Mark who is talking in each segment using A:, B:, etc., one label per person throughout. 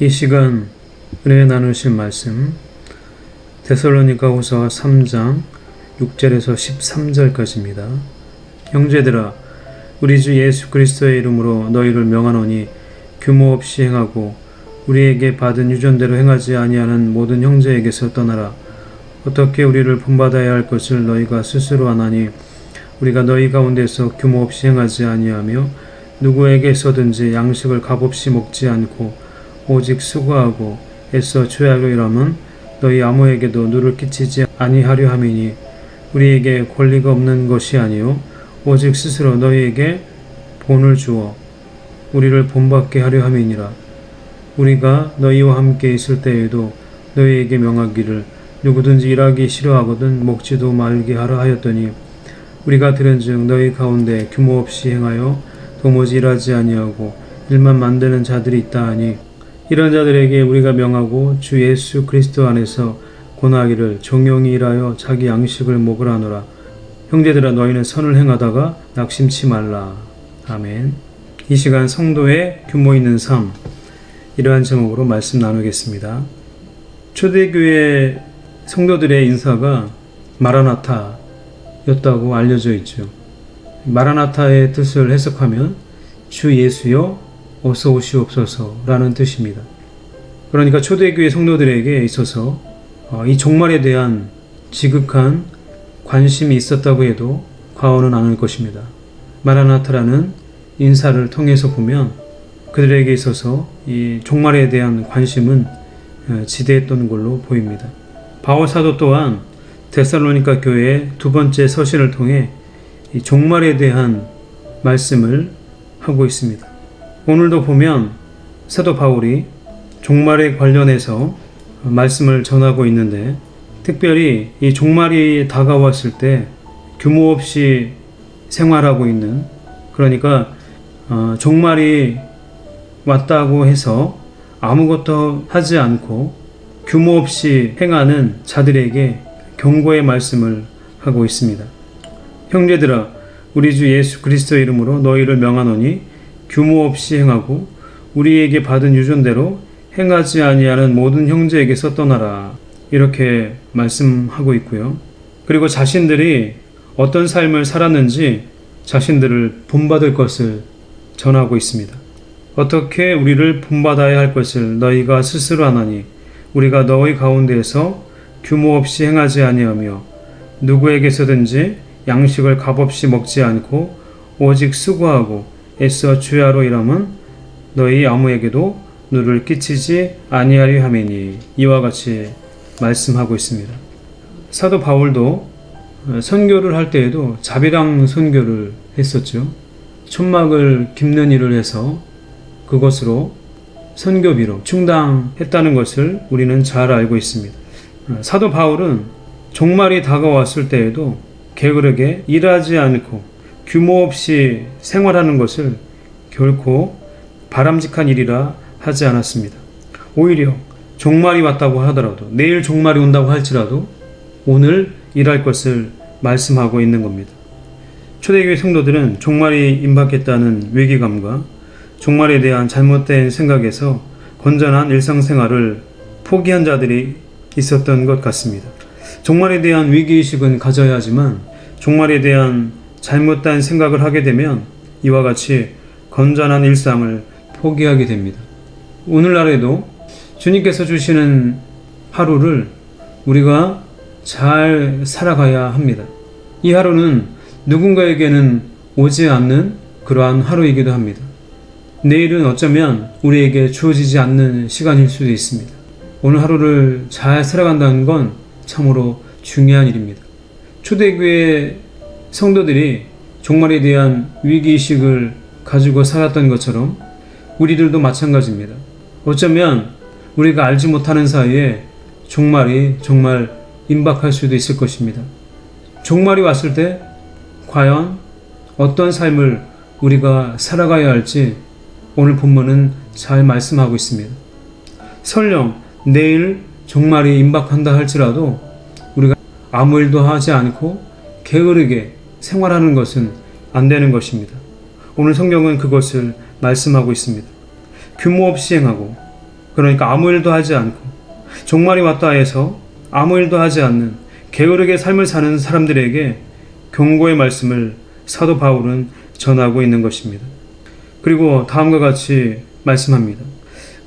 A: 이 시간 은혜 나누실 말씀 데살로니가후서 3장 6절에서 13절까지입니다. 형제들아 우리 주 예수 그리스도의 이름으로 너희를 명하노니 규모 없이 행하고 우리에게 받은 유전대로 행하지 아니하는 모든 형제에게서 떠나라 어떻게 우리를 본받아야 할 것을 너희가 스스로 아나니 우리가 너희 가운데서 규모 없이 행하지 아니하며 누구에게서든지 양식을 값없이 먹지 않고 오직 수고하고 애써 죄하려 일하면 너희 아무에게도 누를 끼치지 아니하려 함이니 우리에게 권리가 없는 것이 아니요 오직 스스로 너희에게 본을 주어 우리를 본받게 하려 함이니라. 우리가 너희와 함께 있을 때에도 너희에게 명하기를 누구든지 일하기 싫어하거든 먹지도 말게 하라 하였더니 우리가 들은즉 너희 가운데 규모 없이 행하여 도무지 일하지 아니하고 일만 만드는 자들이 있다 하니 이런 자들에게 우리가 명하고 주 예수 그리스도 안에서 고나기를 종용이 일하여 자기 양식을 먹으라노라. 형제들아 너희는 선을 행하다가 낙심치 말라. 아멘. 이 시간 성도의 규모 있는 삶 이러한 제목으로 말씀 나누겠습니다. 초대교회 성도들의 인사가 마라나타였다고 알려져 있죠. 마라나타의 뜻을 해석하면 주 예수여 어서 오시옵소서라는 뜻입니다. 그러니까 초대교회 성도들에게 있어서 어, 이 종말에 대한 지극한 관심이 있었다고 해도 과언은 않을 것입니다. 마라나타라는 인사를 통해서 보면 그들에게 있어서 이 종말에 대한 관심은 어, 지대했던 걸로 보입니다. 바울 사도 또한 데살로니가 교회의 두 번째 서신을 통해 이 종말에 대한 말씀을 하고 있습니다. 오늘도 보면 사도 바울이 종말에 관련해서 말씀을 전하고 있는데 특별히 이 종말이 다가왔을 때 규모 없이 생활하고 있는 그러니까 어, 종말이 왔다고 해서 아무것도 하지 않고 규모 없이 행하는 자들에게 경고의 말씀을 하고 있습니다. 형제들아, 우리 주 예수 그리스도 이름으로 너희를 명하노니 규모 없이 행하고 우리에게 받은 유전대로 행하지 아니하는 모든 형제에게서 떠나라. 이렇게 말씀하고 있고요. 그리고 자신들이 어떤 삶을 살았는지 자신들을 본받을 것을 전하고 있습니다. 어떻게 우리를 본받아야 할 것을 너희가 스스로 하나니 우리가 너희 가운데에서 규모 없이 행하지 아니하며 누구에게서든지 양식을 값없이 먹지 않고 오직 수고하고 애써 주야로 일함은 너희 아무에게도 누를 끼치지 아니하리 함이니 이와 같이 말씀하고 있습니다. 사도 바울도 선교를 할 때에도 자비랑 선교를 했었죠. 천막을 깁는 일을 해서 그것으로 선교비로 충당했다는 것을 우리는 잘 알고 있습니다. 사도 바울은 종말이 다가왔을 때에도 게으르게 일하지 않고 규모 없이 생활하는 것을 결코 바람직한 일이라 하지 않았습니다. 오히려 종말이 왔다고 하더라도 내일 종말이 온다고 할지라도 오늘 일할 것을 말씀하고 있는 겁니다. 초대교회 성도들은 종말이 임박했다는 위기감과 종말에 대한 잘못된 생각에서 건전한 일상생활을 포기한 자들이 있었던 것 같습니다. 종말에 대한 위기의식은 가져야 하지만 종말에 대한 잘못된 생각을 하게 되면 이와 같이 건전한 일상을 포기하게 됩니다. 오늘날에도 주님께서 주시는 하루를 우리가 잘 살아가야 합니다. 이 하루는 누군가에게는 오지 않는 그러한 하루이기도 합니다. 내일은 어쩌면 우리에게 주어지지 않는 시간일 수도 있습니다. 오늘 하루를 잘 살아간다는 건 참으로 중요한 일입니다. 초대교회 성도들이 종말에 대한 위기의식을 가지고 살았던 것처럼 우리들도 마찬가지입니다. 어쩌면 우리가 알지 못하는 사이에 종말이 정말 임박할 수도 있을 것입니다. 종말이 왔을 때 과연 어떤 삶을 우리가 살아가야 할지 오늘 본문은 잘 말씀하고 있습니다. 설령 내일 종말이 임박한다 할지라도 우리가 아무 일도 하지 않고 게으르게 생활하는 것은 안 되는 것입니다. 오늘 성경은 그것을 말씀하고 있습니다. 규모 없이 행하고 그러니까 아무 일도 하지 않고 종말이 왔다 해서 아무 일도 하지 않는 게으르게 삶을 사는 사람들에게 경고의 말씀을 사도 바울은 전하고 있는 것입니다. 그리고 다음과 같이 말씀합니다.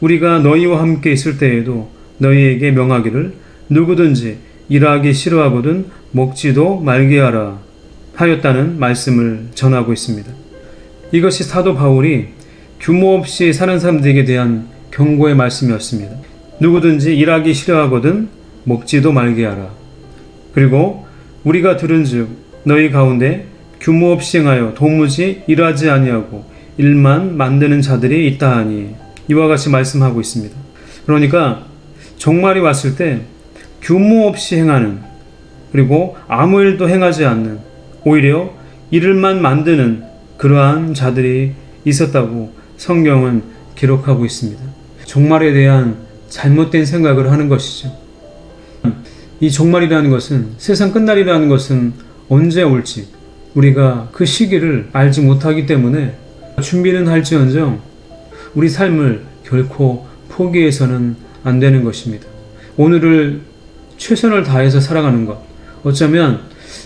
A: 우리가 너희와 함께 있을 때에도 너희에게 명하기를 누구든지 일하기 싫어하거든 먹지도 말게 하라 하였다는 말씀을 전하고 있습니다. 이것이 사도 바울이 규모 없이 사는 사람들에게 대한 경고의 말씀이었습니다. 누구든지 일하기 싫어하거든 먹지도 말게 하라. 그리고 우리가 들은즉 너희 가운데 규모 없이 행하여 도무지 일하지 아니하고 일만 만드는 자들이 있다 하니 이와 같이 말씀하고 있습니다. 그러니까 종말이 왔을 때 규모 없이 행하는 그리고 아무 일도 행하지 않는 오히려 일을만 만드는 그러한 자들이 있었다고 성경은 기록하고 있습니다. 종말에 대한 잘못된 생각을 하는 것이죠. 이 종말이라는 것은 세상 끝날이라는 것은 언제 올지 우리가 그 시기를 알지 못하기 때문에 준비는 할지언정 우리 삶을 결코 포기해서는 안 되는 것입니다. 오늘을 최선을 다해서 살아가는 것 어쩌면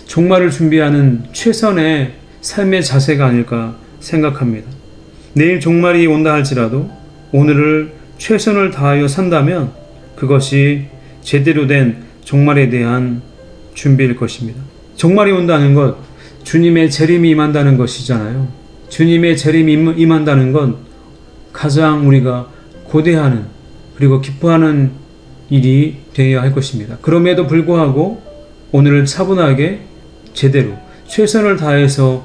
A: 종말을 준비하는 최선의 삶의 자세가 아닐까 생각합니다. 내일 종말이 온다 할지라도 오늘을 최선을 다하여 산다면 그것이 제대로 된 종말에 대한 준비일 것입니다. 종말이 온다는 것, 주님의 재림이 임한다는 것이잖아요. 주님의 재림이 임- 임한다는 건 가장 우리가 고대하는 그리고 기뻐하는 일이 되어야 할 것입니다. 그럼에도 불구하고 오늘을 차분하게 제대로 최선을 다해서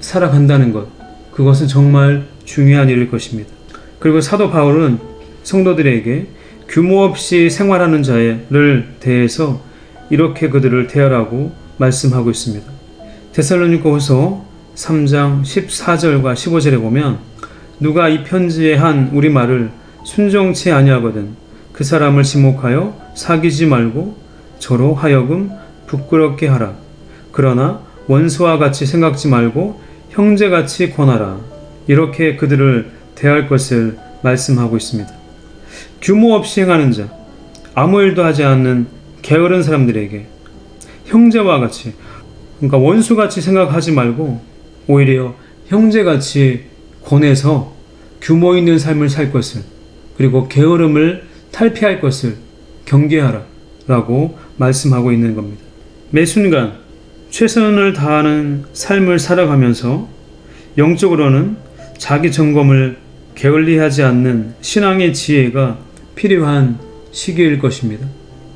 A: 살아간다는 것, 그것은 정말 중요한 일일 것입니다. 그리고 사도 바울은 성도들에게 규모 없이 생활하는 자를 대해서 이렇게 그들을 대하라고 말씀하고 있습니다. 데살로니가후서 3장 14절과 15절에 보면 누가 이 편지에 한 우리 말을 순종치 아니하거든 그 사람을 지목하여 사귀지 말고 저로 하여금 부끄럽게 하라. 그러나 원수와 같이 생각지 말고 형제같이 권하라. 이렇게 그들을 대할 것을 말씀하고 있습니다. 규모 없이 행하는 자, 아무 일도 하지 않는 게으른 사람들에게 형제와 같이, 그러니까 원수같이 생각하지 말고 오히려 형제같이 권해서 규모 있는 삶을 살 것을 그리고 게으름을 탈피할 것을 경계하라 라고 말씀하고 있는 겁니다. 매 순간 최선을 다하는 삶을 살아가면서 영적으로는 자기 점검을 게을리하지 않는 신앙의 지혜가 필요한 시기일 것입니다.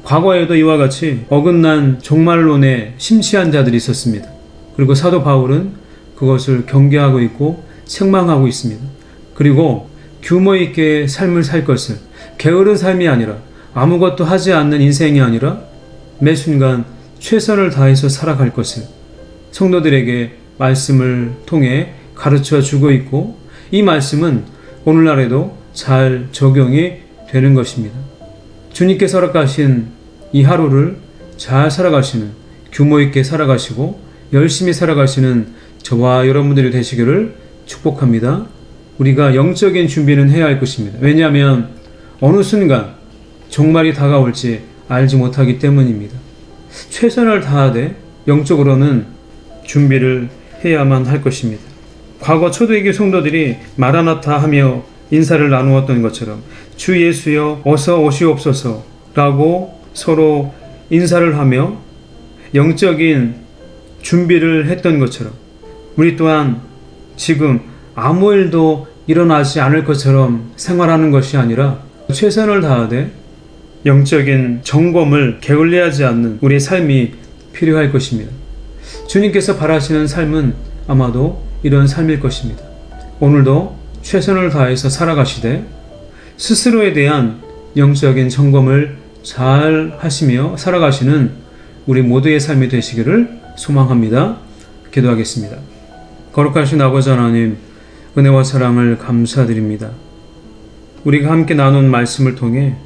A: 과거에도 이와 같이 어긋난 종말론에 심취한 자들이 있었습니다. 그리고 사도 바울은 그것을 경계하고 있고 책망하고 있습니다. 그리고 규모 있게 삶을 살 것을 게으른 삶이 아니라 아무것도 하지 않는 인생이 아니라 매 순간 최선을 다해서 살아갈 것을 성도들에게 말씀을 통해 가르쳐 주고 있고 이 말씀은 오늘날에도 잘 적용이 되는 것입니다. 주님께서 허락하신 이 하루를 잘 살아가시는 규모 있게 살아가시고 열심히 살아가시는 저와 여러분들이 되시기를 축복합니다. 우리가 영적인 준비는 해야 할 것입니다. 왜냐하면 어느 순간 종말이 다가올지 알지 못하기 때문입니다. 최선을 다하되 영적으로는 준비를 해야만 할 것입니다. 과거 초대교회 성도들이 마라나타 하며 인사를 나누었던 것처럼 주 예수여 어서 오시옵소서 라고 서로 인사를 하며 영적인 준비를 했던 것처럼 우리 또한 지금 아무 일도 일어나지 않을 것처럼 생활하는 것이 아니라 최선을 다하되 영적인 점검을 게을리하지 않는 우리의 삶이 필요할 것입니다. 주님께서 바라시는 삶은 아마도 이런 삶일 것입니다. 오늘도 최선을 다해서 살아가시되 스스로에 대한 영적인 점검을 잘 하시며 살아가시는 우리 모두의 삶이 되시기를 소망합니다. 기도하겠습니다. 거룩하신 아버지 하나님, 은혜와 사랑을 감사드립니다. 우리가 함께 나눈 말씀을 통해